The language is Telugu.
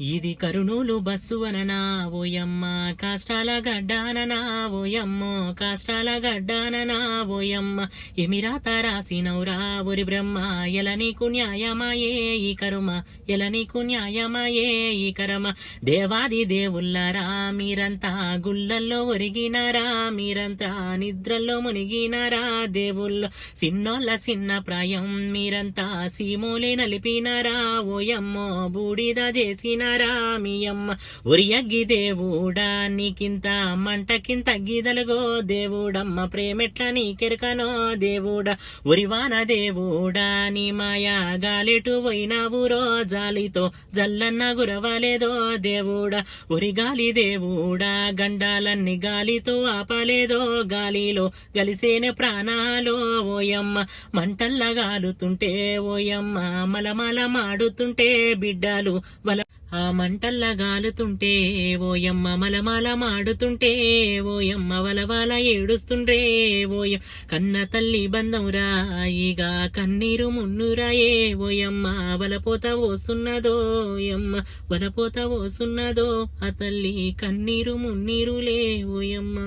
ఇది కరుణూలు బస్సు అననా ఓయమ్మ కాష్టాల గడ్డాననా ఓయమ్మో కాష్టాల గడ్డాననా ఓయమ్మ. ఎమిరాత రాసినవురా ఒరి బ్రహ్మ ఎల నీకు న్యాయమాయే ఈ కరుమ? ఎల నీకు న్యాయమాయే ఈ కరమ? దేవాది దేవుళ్ళరా మీరంతా గుళ్ళల్లో ఒరిగినారా మీరంతా నిద్రల్లో మునిగినారా దేవుళ్ళు. సిన్నోళ్ళ చిన్న ప్రాయం మీరంతా సీమోలే నలిపినారా ఓయమ్మో బూడిద చేసినారా మీ ఉరియగ్గి దేవుడా నీకింత మంటకింత గిదలుగో దేవుడమ్మ. ప్రేమెట్ల నీకెరకనో దేవుడా. ఉరివాన దేవుడా నీ మాయా గాలిటు పోయినావురో జాలితో జల్లన్న గురవలేదో దేవుడా. ఒరి గాలి దేవుడా గండాలన్నీ గాలితో ఆపలేదో గాలిలో. గలిసేనే ప్రాణాలో ఓయమ్మ. మంటల్ల గాలుతుంటే ఓయమ్మ. మలమల మాడుతుంటే బిడ్డలు. వల ఆ మంటల్ల గాలుతుంటే ఓయమ్మ మలమాల మాడుతుంటే ఓయమ్మ వలవాల ఏడుస్తుండ్రే ఓయ కన్న తల్లి బంధంరా ఇగా కన్నీరు మున్నురాయే ఓయమ్మ వలపోత ఓసున్నదో ఓయమ్మ వలపోత ఓసున్నదో ఆ తల్లి కన్నీరు మున్నీరులే ఓయమ్మ